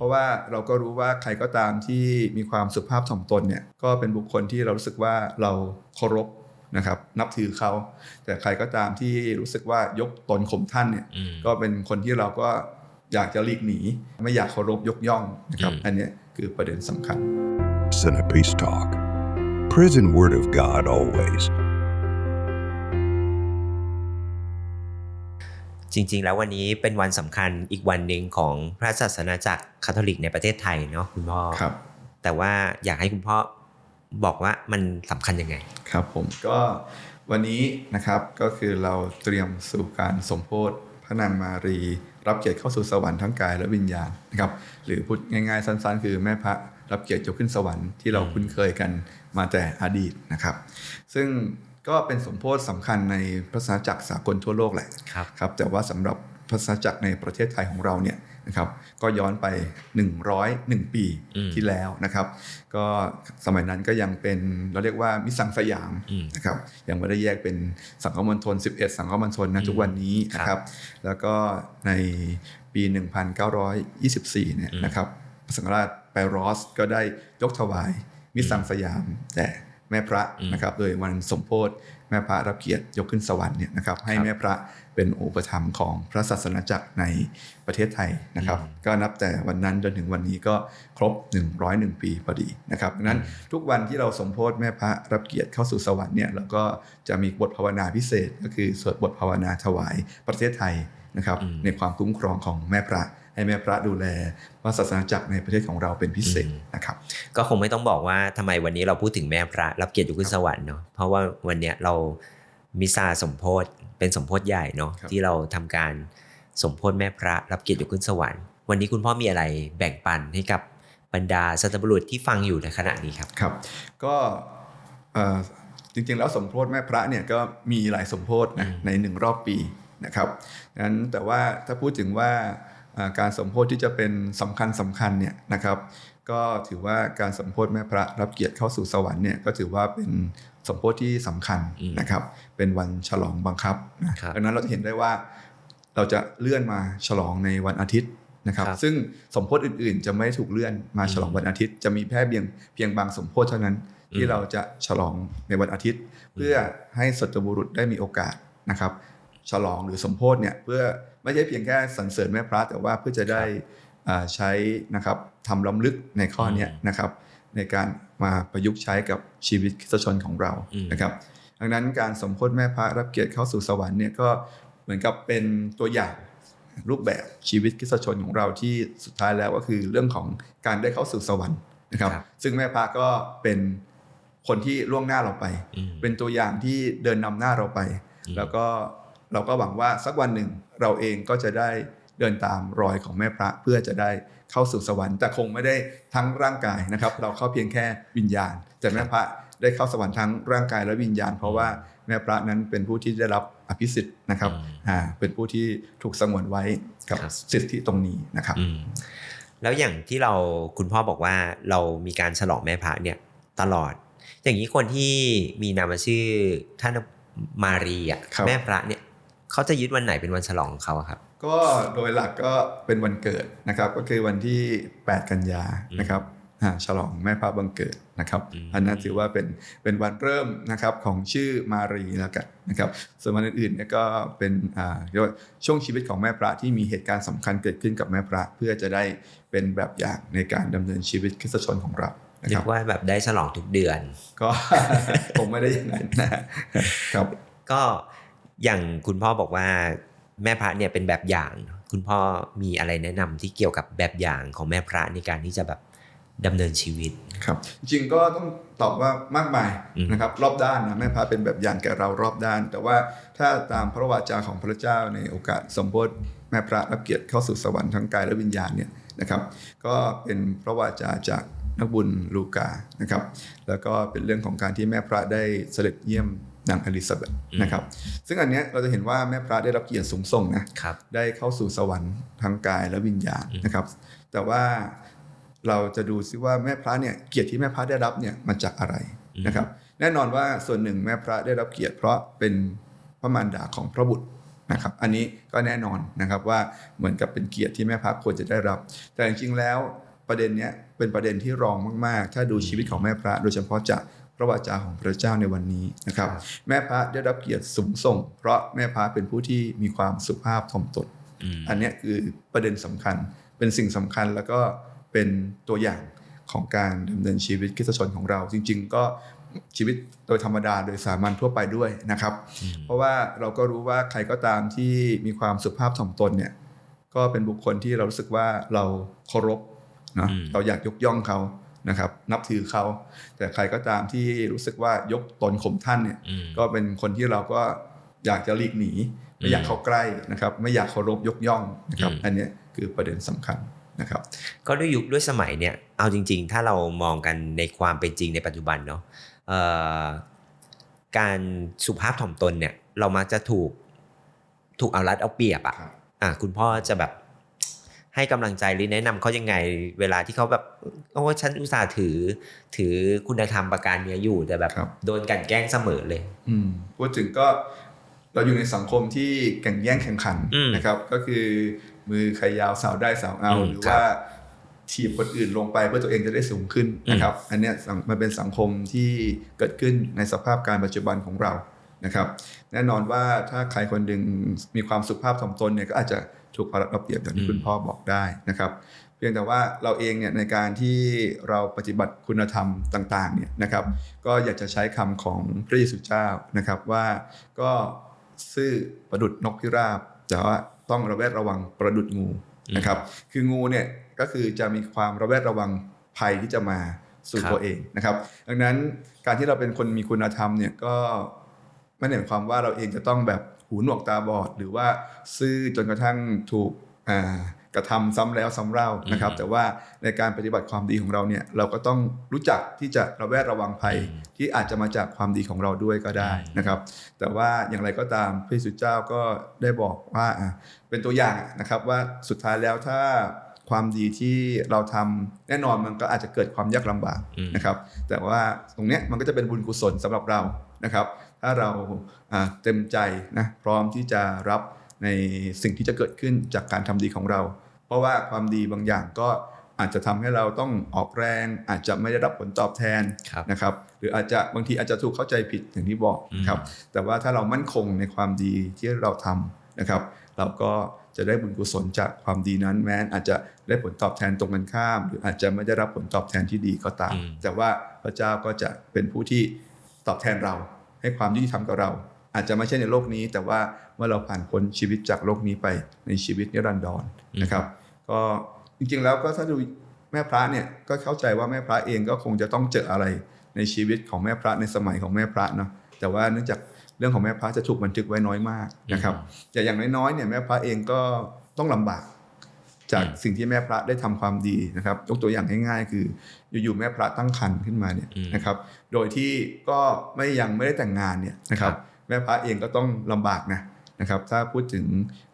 เพราะว่าเราก็รู้ว่าใครก็ตามที่มีความสุภาพถ่อมตนเนี่ยก็เป็นบุคคลที่เรารู้สึกว่าเราเคารพนะครับนับถือเขาแต่ใครก็ตามที่รู้สึกว่ายกตนข่มท่านเนี่ยอืมก็เป็นคนที่เราก็อยากจะหลีกหนี ไม่อยากเคารพยกย่องนะครับอืมอันเนี้ยคือประเด็นสำคัญ Centerpiece Talk. Prison Word of God always. จริง ๆ แล้ววันนี้เป็นวันสำคัญอีกวันหนึ่งของพระศาสนาจักรคาทอลิกในประเทศไทยเนาะคุณพ่อครับ แต่ว่าอยากให้คุณพ่อบอกว่ามันสำคัญยังไง ครับผมก็วันนี้นะครับก็คือเราเตรียมสู่การสมโพธิพระนางมารี รับเกียรติเข้าสู่สวรรค์ทั้งกายและวิญญาณนะครับหรือพูดง่ายๆสั้นๆ คือแม่พระรับเกียรติยกขึ้นสวรรค์ที่เราคุ้นเคยกันมาแต่อดีตนะครับ ซึ่ง ก็เป็นสมโพธิสำคัญในพระศาสนาจักรสากลทั่วโลกแหละครับครับแต่ว่าสำหรับพระศาสนาจักรในประเทศไทยของเราเนี่ยนะครับ ก็ย้อนไป 101 ปีอืมที่แล้วนะครับ ก็สมัยนั้นก็ยังเป็นเราเรียกว่ามิสังสยามอืมนะครับยังไม่ได้แยกเป็นสังคมณฑล11 สังคมณฑลนะทุกวันนี้นะคครัรับบแล้วก็ในปี 1924เนี่ยอืมนะครับพระสังฆราชไปรอสก็ได้ยกถวายมิสังสยามแต่ แม่พระนะครับโดยวันสมโพธิแม่พระรับเกียรติยกขึ้นสวรรค์เนี่ยนะครับให้แม่พระเป็นอุปถัมภ์ของพระศาสนาจักรในประเทศไทยนะครับ ก็นับแต่วันนั้นจนถึงวันนี้ก็ครบ 101 ปีพอดีนะครับดังนั้นทุกวันที่เราสมโพธิแม่พระรับเกียรติเข้าสู่สวรรค์เนี่ยเราก็จะมีบทภาวนาพิเศษ ก็คือสวดบทภาวนาถวายประเทศไทยนะครับอืมในความคุ้มครองของแม่พระ ให้แม่พระดูแลพระศาสนาจักรในประเทศของเราเป็นพิเศษนะครับ ก็คงไม่ต้องบอกว่าทำไมวันนี้เราพูดถึงแม่พระรับเกียรติยกขึ้นสวรรค์เนาะเพราะว่าวันเนี้ยเรามิซาสมโพธเป็นสมโพธใหญ่เนาะครับที่เราทำการสมโพธแม่พระรับเกียรติยกขึ้นสวรรค์ วันนี้คุณพ่อมีอะไรแบ่งปันให้กับบรรดาสัตบุรุษที่ฟังอยู่ในขณะนี้ครับครับ ก็เอ่อจริงๆ แล้วสมโพธิแม่พระเนี่ยก็มีหลายสมโพธินะอืมในหนึ่งรอบปีนะครับงั้นแต่ว่าถ้าพูดถึงว่าอ่า การสมโพธิที่จะเป็นสำคัญสำคัญเนี่ยนะครับ ก็ถือว่าการสมโพธิแม่พระรับเกียรติเข้าสู่สวรรค์เนี่ยก็ถือว่าเป็นสมโพธิที่สำคัญอืมนะครับ เป็นวันฉลองบังคับนะครับดังนั้นเราจะเห็นได้ว่าเราจะเลื่อนมาฉลองในวันอาทิตย์นะครับครับ ซึ่งสมโพธิอื่นๆ จะไม่ถูกเลื่อนมาฉลองวันอาทิตย์ จะมีแค่เพียงเพียงบางสมโพธิเท่านั้นที่เราจะฉลองในวันอาทิตย์ เพื่อให้สัตบุรุษได้มีโอกาสนะครับ ฉลองหรือสมโพธิเนี่ยเพื่อ ไม่ใช่เพียงแค่สรรเสริญแม่พระแต่ว่าเพื่อจะได้อ่าใช้นะครับทำล้ำลึกในข้อเนี้ยอืมนะครับ ในการมาประยุกต์ใช้กับชีวิตคริสตชนของเราอืมนะครับดังนั้นการสมโพธิแม่พระรับเกียรติเข้าสู่สวรรค์เนี่ยก็เหมือนกับเป็นตัวอย่างรูปแบบชีวิตคริสตชนของเราที่สุดท้ายแล้วก็คือเรื่องของการได้เข้าสู่สวรรค์นะครับครับซึ่งแม่พระก็เป็นคนที่ล่วงหน้าเราไปอืมเป็นตัวอย่างที่เดินนำหน้าเราไปอืมแล้วก็เราก็หวังว่าสักวันหนึ่ง เราเองก็จะได้เดินตามรอยของแม่พระเพื่อจะได้เข้าสู่สวรรค์แต่คงไม่ได้ทั้งร่างกายนะครับ เราเข้าเพียงแค่วิญญาณ แต่แม่พระได้เข้าสวรรค์ทั้งร่างกายและวิญญาณ เพราะว่าแม่พระนั้นเป็นผู้ที่ได้รับอภิสิทธิ์นะครับอืมอ่าเป็นผู้ที่ถูกสงวนไว้กับครับสิทธิตรงนี้นะครับอืมแล้วอย่างที่เราคุณพ่อบอกว่าเรามีการฉลองแม่พระเนี่ยตลอด อย่างนี้คนที่มีนามชื่อท่านมารีอะครับแม่พระเนี่ย เขาจะยึดวันไหนเป็นวันฉลองของเขาอะครับ ก็โดยหลักก็เป็นวันเกิดนะครับ ก็คือวันที่ 8 กันยาอืมนะครับอ่าฉลองแม่พระบังเกิดนะครับอืมอันนั้นถือว่าเป็นเป็นวันเริ่มนะครับของชื่อมารีแล้วกันนะครับส่วนวันอื่นๆเนี่ยก็เป็นอ่าเรียกว่าช่วงชีวิตของแม่พระที่มีเหตุการณ์สำคัญเกิดขึ้นกับแม่พระเพื่อจะได้เป็นแบบอย่างในการดำเนินชีวิตคริสตชนของเรานะนึครักบว่าแบบได้ฉลองทุกเดือน ก็คงไม่ได้อย่างนั้นนะครับก็ อย่างคุณพ่อบอกว่าแม่พระเนี่ยเป็นแบบอย่าง คุณพ่อมีอะไรแนะนำที่เกี่ยวกับแบบอย่างของแม่พระในการที่จะแบบดำเนินชีวิตครับ จริงๆก็ต้องตอบว่ามากมายอืมนะครับรอบด้านนะแม่พระเป็นแบบอย่างแก่เรารอบด้าน แต่ว่าถ้าตามพระวาจาของพระเจ้าในโอกาสสมโพธิแม่พระรับเกียรติเข้าสู่สวรรค์ทั้งกายและวิญญาณเนี่ยนะครับก็เป็นพระวาจาจากนักบุญลูกานะครับแล้วก็เป็นเรื่องของการที่แม่พระได้เสด็จเยี่ยม นางอลิซาเบธนะครับซึ่งอันเนี้ยเราจะเห็นว่าแม่พระได้รับเกียรติสูงส่งนะครับได้เข้าสู่สวรรค์ทั้งกายและวิญญาณอืมนะครับ แต่ว่าเราจะดูซิว่าแม่พระเนี่ยเกียรติที่แม่พระได้รับเนี่ยมาจากอะไรนะครับ แน่นอนว่าส่วนหนึ่งแม่พระได้รับเกียรติ เพราะเป็นพระมารดาของพระบุตรนะครับ อันนี้ก็แน่นอนนะครับว่าเหมือนกับเป็นเกียรติที่แม่พระควรจะได้รับ แต่จริงๆแล้วประเด็นเนี้ยเป็นประเด็นที่รองมากๆ ถ้าดูชีวิตของแม่พระ โดยเฉพาะจากพ ระวจาของพระเจ้าในวันนี้นะครับ แม่พระได้รับเกียรติสูงส่ง เพราะแม่พระเป็นผู้ที่มีความสุภาพถ่อมตนอืมอันเนี้ยคือประเด็นสำคัญ เป็นสิ่งสำคัญแล้วก็เป็นตัวอย่างของการดำเนินชีวิตคริสตชนของเรา จริง ๆ ก็ชีวิตโดยธรรมดาโดยสามัญทั่วไปด้วยนะครับ เพราะว่าเราก็รู้ว่าใครก็ตามที่มีความสุภาพถ่อมตนเนี่ยก็เป็นบุคคลที่เรารู้สึกว่าเราเคารพนะอืมเราอยากยกย่องเขา นะครับนับถือเขา แต่ใครก็ตามที่รู้สึกว่ายกตนข่มท่านเนี่ยอืมก็เป็นคนที่เราก็อยากจะหลีกหนี ไม่อยากเข้าใกล้นะครับไม่อยากเคารพยกย่องนะครับอืมอันเนี้ยคือประเด็นสำคัญนะครับก็ด้วยยุคด้วยสมัยเนี่ยเอาจริง ๆ ถ้าเรามองกันในความเป็นจริงในปัจจุบันเนาะเอ่อการสุภาพถ่อมตนเนี่ยเรามักจะถูกถูกเอารัดเอาเปรียบอะครับอะคุณพ่อจะแบบ ให้กำลังใจหรือแนะนำเขายังไง เวลาที่เขาแบบโอ้ฉันอุตส่าห์ถือ ถือคุณธรรมประการเนี้ยอยู่แต่แบบครับโดนกลันแกล้งเสมอเลย อืมพูดถึงก็เราอยู่ในสังคมที่แข่งแย่งแข่งขันอืมนะครับ ก็คือมือใครยาวสาวได้สาวเอาอืมหรือครับว่าทีบคนอื่นลงไปเพื่อตัวเองจะได้สูงขึ้นนะครับ อันเนี้ยสังมันเป็นสังคมที่เกิดขึ้นในสภาพการปัจจุบันของเรานะครับ แน่นอนว่าถ้าใครคนหนึ่งมีความสุภาพถ่อมตนเนี่ยก็อาจจะ ถูกเอารัดเอาเปรียบอย่างที่คุณพ่อบอกได้นะครับเพียงแต่ว่าเราเองเนี่ยในการที่เราปฏิบัติคุณธรรมต่างๆเนี่ยนะครับ ก็อยากจะใช้คำของพระเยซูเจ้านะครับว่าก็ซื่อประดุดนกพิราบแต่ว่าต้องระแวดระวังประดุดงูนะครับ คืองูเนี่ยก็คือจะมีความระแวดระวังภัยที่จะมาสู่ครับตัวเองนะครับ ดังนั้นการที่เราเป็นคนมีคุณธรรมเนี่ยก็ไม่ได้หมายความว่าเราเองจะต้องแบบ หูหนวกตาบอด หรือว่าซื่อจนกระทั่งถูกอ่ากระทำซ้ำแล้วซ้ำเล่านะครับอืมแต่ว่าในการปฏิบัติความดีของเราเนี่ยเราก็ต้องรู้จักที่จะระแวดระวังภัยอืมที่อาจจะมาจากความดีของเราด้วยก็ได้อืมนะครับ แต่ว่าอย่างไรก็ตามพระเยซูเจ้าก็ได้บอกว่าอะเป็นตัวอย่างนะครับว่าสุดท้ายแล้วถ้าความดีที่เราทำแน่นอนมันก็อาจจะเกิดความยากลำบากอืมนะครับ แต่ว่าตรงเนี้ยมันก็จะเป็นบุญกุศลสำหรับเรานะครับ ถ้าเราอ่าเต็มใจนะพร้อมที่จะรับในสิ่งที่จะเกิดขึ้นจากการทำดีของเรา เพราะว่าความดีบางอย่างก็อาจจะทำให้เราต้องออกแรง อาจจะไม่ได้รับผลตอบแทนครับนะครับ หรืออาจจะบางทีอาจจะถูกเข้าใจผิดอย่างที่บอกนะครับ แต่ว่าถ้าเรามั่นคงในความดีที่เราทำนะครับ เราก็จะได้บุญกุศลจากความดีนั้นแม้นอาจจะได้ผลตอบแทนตรงกันข้าม หรืออาจจะไม่ได้รับผลตอบแทนที่ดีก็ตามอืมแต่ว่าพระเจ้าก็จะเป็นผู้ที่ตอบแทนเรา ให้ความยุติธรรมกับเรา อาจจะไม่ใช่ในโลกนี้ แต่ว่าเมื่อเราผ่านพ้นชีวิตจากโลกนี้ไปในชีวิตนิรันดรนะครับ ก็จริงๆแล้วก็ถ้าดูแม่พระเนี่ยก็เข้าใจว่าแม่พระเองก็คงจะต้องเจออะไรในชีวิตของแม่พระในสมัยของแม่พระเนาะแต่ว่าเนื่องจากเรื่องของแม่พระจะถูกบันทึกไว้น้อยมากนะครับแต่อย่างน้อยๆเนี่ยแม่พระเองก็ต้องลำบาก จากอืมสิ่งที่แม่พระได้ทำความดีนะครับ ยกตัวอย่างง่ายๆ คือ อยู่ๆแม่พระตั้งครรภ์ขึ้นมาเนี่ยอืมนะครับ โดยที่ก็ไม่ยังไม่ได้แต่งงานเนี่ยนะครับครับแม่พระเองก็ต้องลำบากนะนะครับถ้าพูดถึง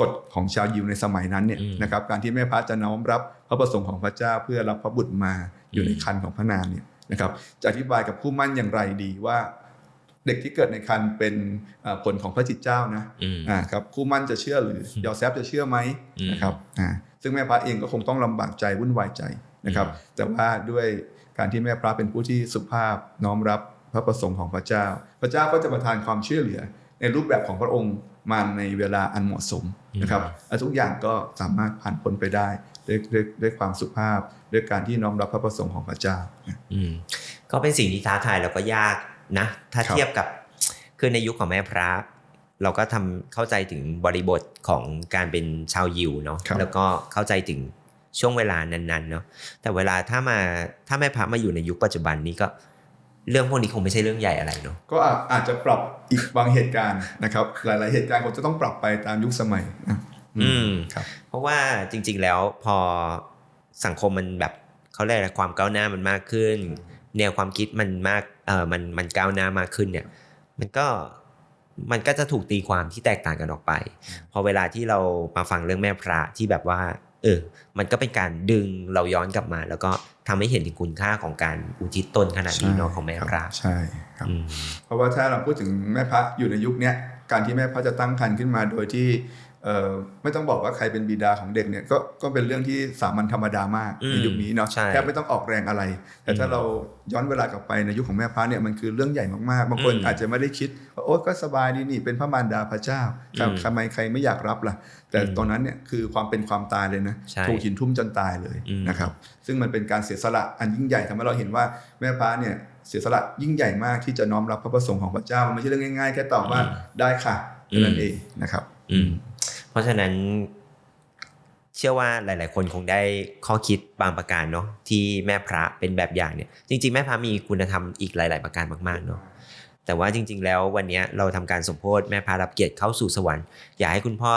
กฎของชาวยิวในสมัยนั้นเนี่ยอืมนะครับการที่แม่พระจะน้อมรับพระประสงค์ของพระเจ้าเพื่อรับพระบุตรมาอยู่ในอืมคันของพระนางเนี่ยนะครับจะอธิบายกับคู่มั่นอย่างไรดีว่า เด็กที่เกิดในคันเป็นเอ่อผลของพระจิตเจ้านะอืมอ่าครับคู่มั่นจะเชื่อหรือยอแซฟจะเชื่อไหมอืมนะครับอ่าซึ่งแม่พระเองก็คงต้องลำบากใจวุ่นวายใจนะครับ แต่ว่าด้วยการที่แม่พระเป็นผู้ที่สุภาพน้อมรับพระประสงค์ของพระเจ้า พระเจ้าก็จะประทานความช่วยเหลือ ในรูปแบบของพระองค์มาในเวลาอันเหมาะสมนะครับและทุกอย่างก็สามารถผ่านพ้นไปได้ด้วยด้วยด้วยความสุภาพ ด้วยการที่น้อมรับพระประสงค์ของพระเจ้าอืมก็เป็นสิ่งที่ท้าทายแล้วก็ยาก นะถ้าครับเทียบกับคือในยุคของแม่พระ เราก็ทำเข้าใจถึงบริบทของการเป็นชาวยิวเนาะครับแล้วก็เข้าใจถึงช่วงเวลานั้นๆเนาะแต่เวลาถ้ามาถ้าแม่พระมาอยู่ในยุคปัจจุบันนี้ก็เรื่องพวกนี้คงไม่ใช่เรื่องใหญ่อะไรเนาะก็อาอาจจะปรับอีกบางเหตุการณ์นะครับ หลาย ๆ เหตุการณ์คงจะต้องปรับไปตามยุคสมัยนะอืมครับ เพราะว่าจริง ๆ แล้วพอสังคมมันแบบเขาเรียกอะไรความก้าวหน้ามันมากขึ้น แนวความคิดมันมากเออมันมันก้าวหน้ามากขึ้นเนี่ย มันก็มันก็จะถูกตีความที่แตกต่างกันออกไป พอเวลาที่เรามาฟังเรื่องแม่พระที่แบบว่า เออ มันก็เป็นการดึงเราย้อนกลับมา แล้วก็ทำให้เห็นถึงคุณค่าของการอุทิศตนขนาดนี้เนาะของแม่พระใช่ครับอืมเพราะว่าถ้าเราพูดถึงแม่พระอยู่ในยุคเนี้ยการที่แม่พระจะตั้งครรภ์ขึ้นมาโดยที่เอ่อ ไม่ต้องบอกว่าใครเป็นบิดาของเด็กเนี่ยก็ก็เป็นเรื่องที่สามัญธรรมดามากอืมในยุคนี้เนาะใช่แทบไม่ต้องออกแรงอะไร แต่ถ้าเราย้อนเวลากลับไปในยุคของแม่พระเนี่ยมันคือเรื่องใหญ่มากๆบางคนอืมอาจจะไม่ได้คิดว่าโอ๊ยก็สบายดีนี่เป็นพระมารดาพระเจ้าอืมทำไมใครไม่อยากรับล่ะ แต่อืมตอนนั้นเนี่ยคือความเป็นความตายเลยนะใช่ถูกหินทุ่มจนตายเลยอืมนะครับซึ่งมันเป็นการเสียสละอันยิ่งใหญ่ทำให้เราเห็นว่าแม่พระเนี่ยเสียสละยิ่งใหญ่มากที่จะน้อมรับพระประสงค์ของพระเจ้ามันไม่ใช่เรื่องง่ายๆแค่ตอบว่าได้ค่ะแค่นั้นเองนะครับ อืม เพราะฉะนั้นเชื่อว่าหลาย ๆ คนคงได้ข้อคิดบางประการเนาะที่แม่พระเป็นแบบอย่างเนี่ย จริง ๆ แม่พระมีคุณธรรมอีกหลาย ๆ ประการมาก ๆ เนาะแต่ว่าจริง ๆ แล้ววันเนี้ยเราทำการสมโพธิแม่พระรับเกียรติเข้าสู่สวรรค์อยากให้คุณพ่อ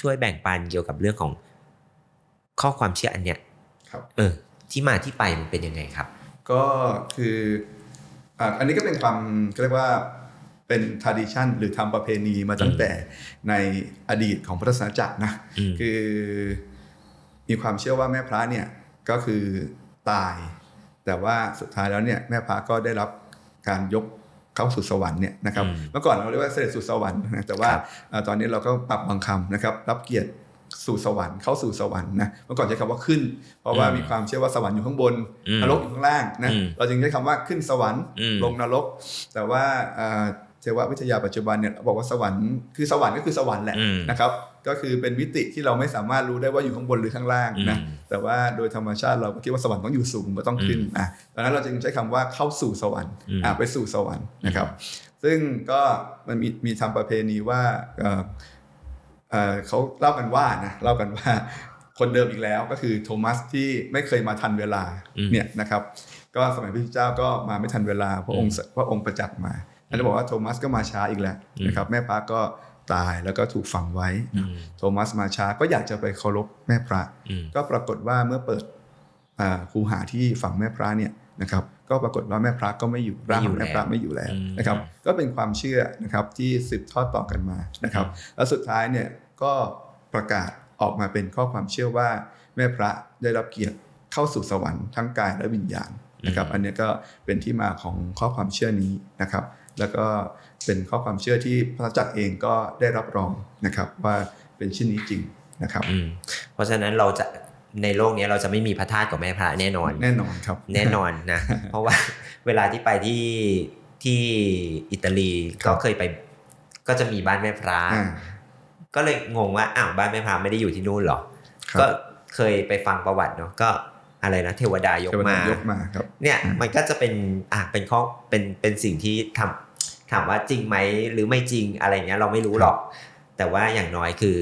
ช่วยแบ่งปันเกี่ยวกับเรื่องของข้อความเชื่ออันเนี้ยครับเออ ที่มาที่ไปมันเป็นยังไงครับ ก็คืออะอันนี้ก็เป็นความเรียกว่า เป็น tradition หรือทำประเพณีมาตั้งแต่ในอดีตของพุทธศาสนาจักรนะอืมคือมีความเชื่อว่าแม่พระเนี่ยก็คือตาย แต่ว่าสุดท้ายแล้วเนี่ยแม่พระก็ได้รับการยกเข้าสู่สวรรค์เนี่ยนะครับอืมเมื่อก่อนเราเรียกว่าเสด็จสู่สวรรค์นะแต่ว่าครับอ่าตอนนี้เราก็ปรับบางคำนะครับ รับเกียรติสู่สวรรค์เข้าสู่สวรรค์นะเมื่อก่อนใช้คำว่าขึ้น เพราะว่าอืมมีความเชื่อว่าสวรรค์อยู่ข้างบนอืมนรกอยู่ข้างล่างนะอืมเราจึงใช้คำว่าขึ้นสวรรค์อืมลงนรก แต่ว่าอ่า เทววิทยาปัจจุบันเนี่ยบอกว่าสวรรค์คือสวรรค์ก็คือสวรรค์แหละอืมนะครับก็คือเป็นมิติที่เราไม่สามารถรู้ได้ว่าอยู่ข้างบนหรือข้างล่างนะอืมแต่ว่าโดยธรรมชาติเราก็คิดว่าสวรรค์ต้องอยู่สูงก็ต้องขึ้นอะดังนั้นเราจึงใช้คำว่าเข้าสู่สวรรค์อืมอะไปสู่สวรรค์นะครับ ซึ่งก็มันมีมีทำประเพณีว่าเอ่อเอ่อเขาเล่ากันว่านะเล่ากันว่าคนเดิมอีกแล้วก็คือโทมัสที่ไม่เคยมาทันเวลาอืมเนี่ยนะครับ ก็สมัยพระพุทธเจ้าก็มาไม่ทันเวลาพระองค์พระองค์ประจักษ์มา แล้วจะบอกว่าโทมัสก็มาช้าอีกแล้วนะครับแม่พระก็ตายแล้วก็ถูกฝังไว้อืมโทมัสมาช้าก็อยากจะไปเคารพแม่พระอืมก็ปรากฏว่าเมื่อเปิดอ่าคูหาที่ฝังแม่พระเนี่ยนะครับก็ปรากฏว่าแม่พระก็ไม่อยู่ร่างของแม่พระไม่อยู่แล้วอืมนะครับ ก็เป็นความเชื่อนะครับที่สืบทอดต่อกันมานะครับ แล้วสุดท้ายเนี่ยก็ประกาศออกมาเป็นข้อความเชื่อว่าแม่พระได้รับเกียรติเข้าสู่สวรรค์ทั้งกายและวิญญาณนะครับ อันเนี้ยก็เป็นที่มาของข้อความเชื่อนี้นะครับ แล้วก็เป็นข้อความเชื่อที่พระจักรเองก็ได้รับรองนะครับว่าเป็นเช่นนี้จริงนะครับอืมเพราะฉะนั้นเราจะในโลกนี้เราจะไม่มีพระธาตุกับแม่พระแน่นอนแน่นอนครับ แน่นอนนะ เพราะว่าเวลาที่ไปที่ที่อิตาลีครัก็บเคยไปก็จะมีบ้านแม่พระอ่าก็เลยงงว่าอ้าวบ้านแม่พระไม่ได้อยู่ที่นู่นเหรอครับก็เคยไปฟังประวัติเนาะก็อะไรนะเทวดายกเทวดมายกมาครับ เนี่ยมันก็จะเป็นอะเป็นข้อเป็นเป็นสิ่งที่ทำถามว่าจริงไหมหรือไม่จริงอะไรเงี้ยเราไม่รู้หรอก แต่ว่าอย่างน้อยคือ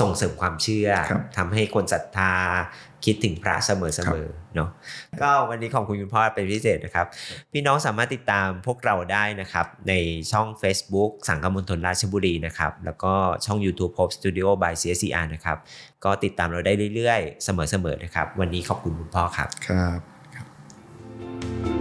ส่งเสริมความเชื่อครับทำให้คนศรัทธาคิดถึงพระเสมอเสมอเนาะก็วันนี้ขอบคุณคุณพ่อเป็นพิเศษนะครับ พี่น้องสามารถติดตามพวกเราได้นะครับ ในช่อง Facebook สังกมณฑลราชบุรีนะครับ แล้วก็ช่อง YouTube Hope Studio by CSCR นะครับ ก็ติดตามเราได้เรื่อยๆ เสมอๆนะครับ วันนี้ขอบคุณคุณพ่อครับครับ Bye.